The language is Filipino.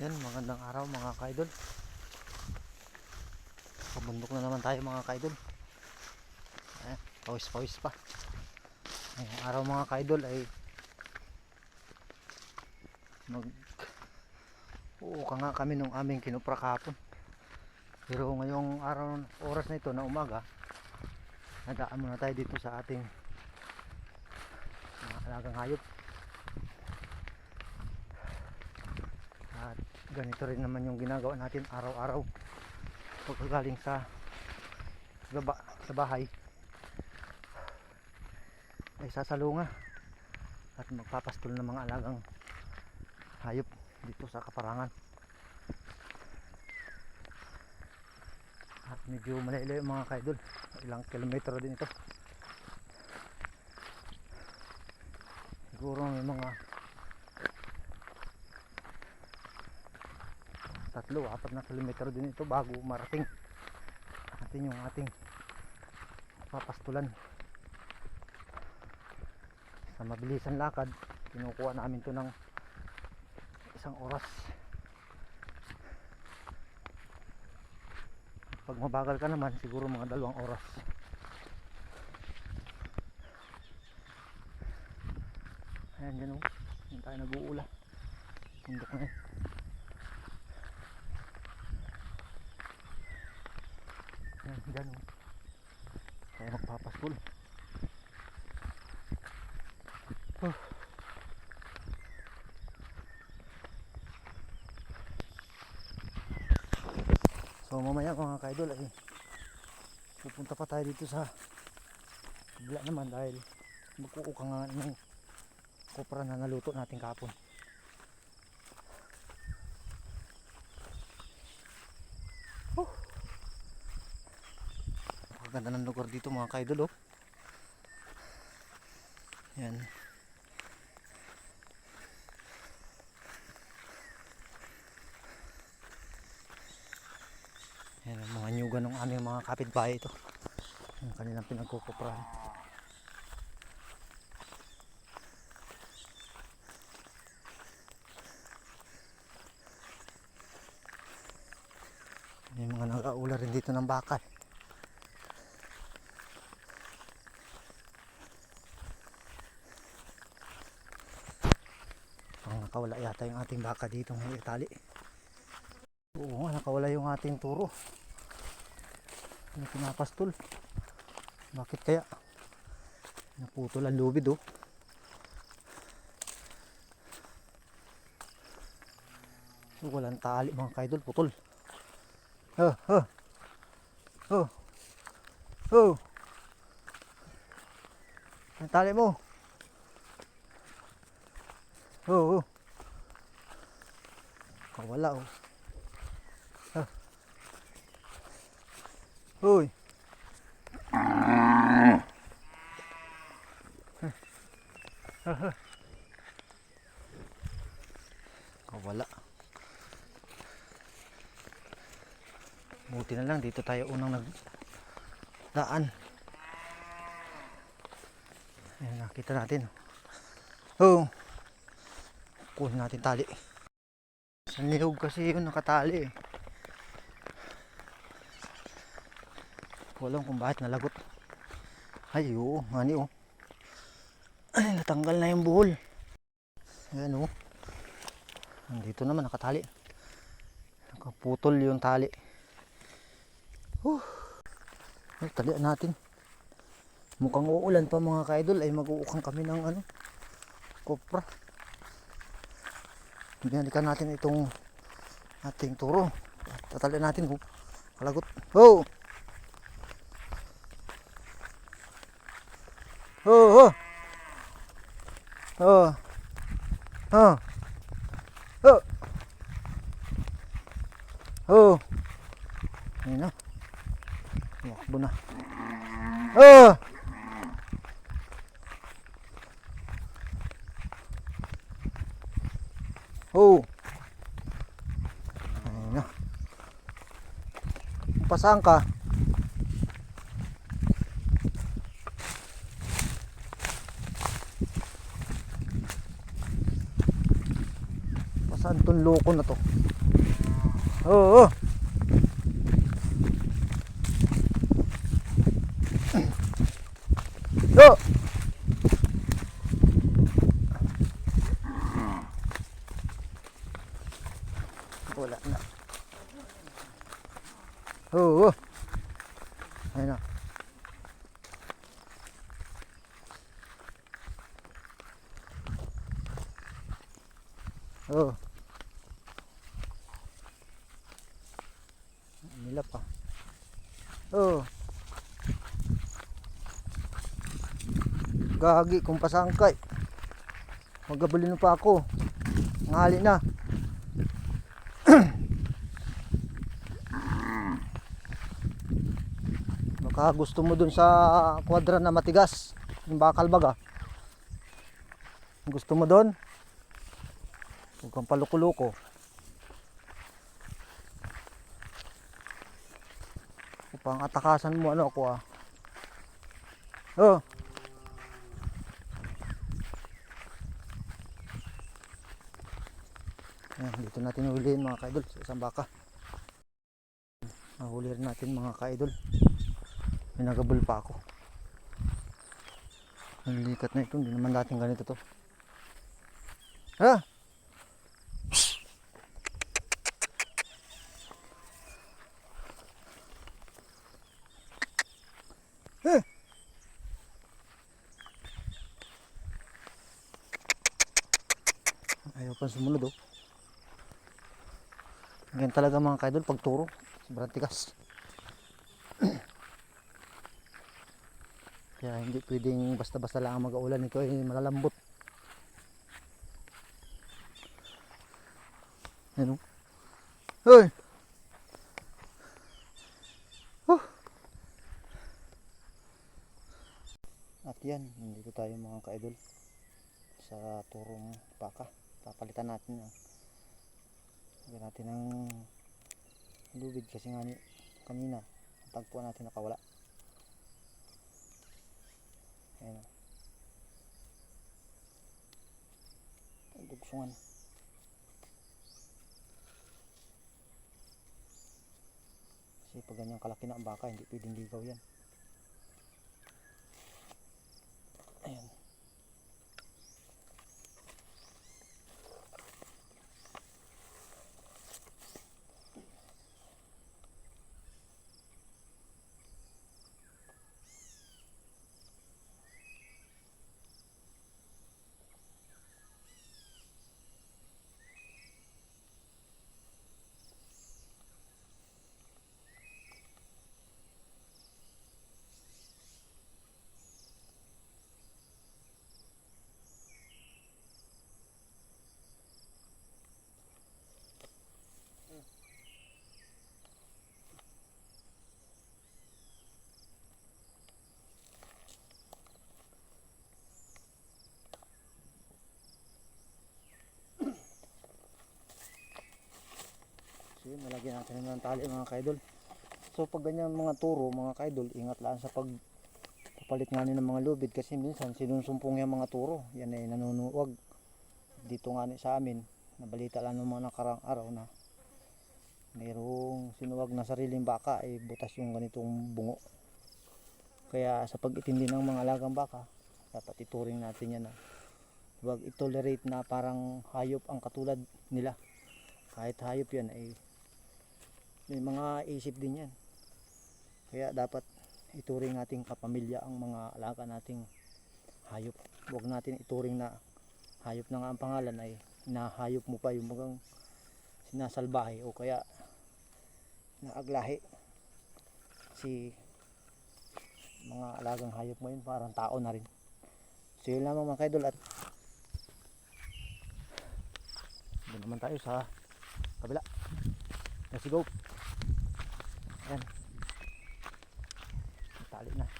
Yan, magandang araw mga kaidol. Pabundok na naman tayo mga kaidol. Eh, pawis-pawis pa. Ngayong araw mga kaidol ay mag Oo ka nga kami nung aming kinupra kahapon. Pero ngayong araw, oras na ito na umaga, nadaan muna tayo dito sa ating mga alagang hayop. At ganito rin naman yung ginagawa natin araw-araw. Pagkagaling sa baba, sa bahay ay sasalunga at magpapastol ng mga alagang hayop dito sa kaparangan. At medyo malayo yung mga kaidol. Ilang kilometro din ito. Siguro may mga tatlo, apat na kilometro din ito bago marating natin yung ating papastulan. Sa mabilisan lakad kinukuha namin to ng isang oras. Pag mabagal ka naman siguro mga dalawang oras. Ayan dyan o hindi tayo nag-uula. Bundok na yun O. Kaya magpapaskul. Huh. So mamaya mga kaidol ay pupunta pa tayo dito sa kabila naman dahil magkukuka nga ng kopra na naluto natin kapon. Napakaganda ng lugar dito mga kaidol oh. Yan. Yan ang mga nyugan ng aming mga kapitbahay ito. Yung kanilang pinagkukuprahan. May mga nag-aula rin dito ng bakal. Ang yata yung ating baka dito ng itali. Oo nga, nakawala yung ating turo. Ano pinapastol? Bakit kaya? Naputol ang lubid oh. So, walang tali mga kaidol, putol. Oh, oh. Oh. Oh. Ang tali mo. Oh, oh. Wala oh. Ah. Uy. Wala. Buti na lang dito tayo unang nagdaan. Ayan, nakita natin. Oh kunin natin tali sa niyog kasi yun nakatali eh. Walang kung bakit nalagot. Ay oo ngani oh. Ay natanggal na yung buhol. Ayan oh. Nandito naman nakatali. Nakaputol yung tali. Uh, ay, talian natin. Mukhang uulan pa mga kaidol. Ay mag-uukang kami ng ano kopra binalikan natin itong ating turo. Tatalian natin oh. kalagot oh oh! Oh oh! Oh! Oh oh ayun na wakbo na oh Oh. Ayun na. Pasaan ka? Pasaan tong loko na to? Oo. Go! Wala na. Oo. Ayun na. Oo. Nila pa. Oo. Gagi kung pasangkay. Magabulin pa ako. Ngali na. Baka gusto mo dun sa kwadra na matigas. Yung bakal baga. Gusto mo dun? Huwag kang paluko-luko. Upang atakasan mo ano ako ah. Oh. Ayan, dito natin huliin mga kaidol sa isang baka. Nahuli rin natin mga kaidol. May nagabol pa ako. Ang likat na ito, hindi naman dating ganito to. Ha? Eh! Ayaw pa sumunod oh. Ganyan talaga mga kaidol pag turo. Sobrang tigas. Kaya hindi pwedeng basta-basta lang ang mag-aulan. Ito ay malalambot. Yan oh. Hoy! Huh! At yan, nandito tayo mga kaidol sa turong baka. Papalitan natin yan. Lagyan natin ng lubid kasi nga ni, kanina ang tagpuan natin nakawala. Ayan dugsungan. Kasi pag ganyan kalaki na ang baka, hindi pwedeng ligaw yan. Ayan. Nalagyan natin ng tali mga kaidol. So pag ganyan mga turo mga kaidol, ingat lang sa pag papalit nga ng mga lubid kasi minsan sinusumpong yung mga turo. Yan ay nanunuwag. Dito nga sa amin, nabalita lang ng mga nakarang araw na mayroong sinuwag na sariling baka ay butas yung ganitong bungo. Kaya sa pag-itindi ng mga alagang baka, dapat ituring natin yan na huwag itolerate na parang hayop ang katulad nila. Kahit hayop yan ay may mga isip din yan. Kaya dapat ituring nating kapamilya ang mga alaga nating hayop. Huwag natin ituring na hayop na nga ang pangalan ay nahayop mo pa yung mga sinasalbahe o kaya naaglahi si mga alagang hayop mo yun parang tao na rin. So yun lamang mga kaidol at doon naman tayo sa kabila. Let's go. Ayan. Tali na.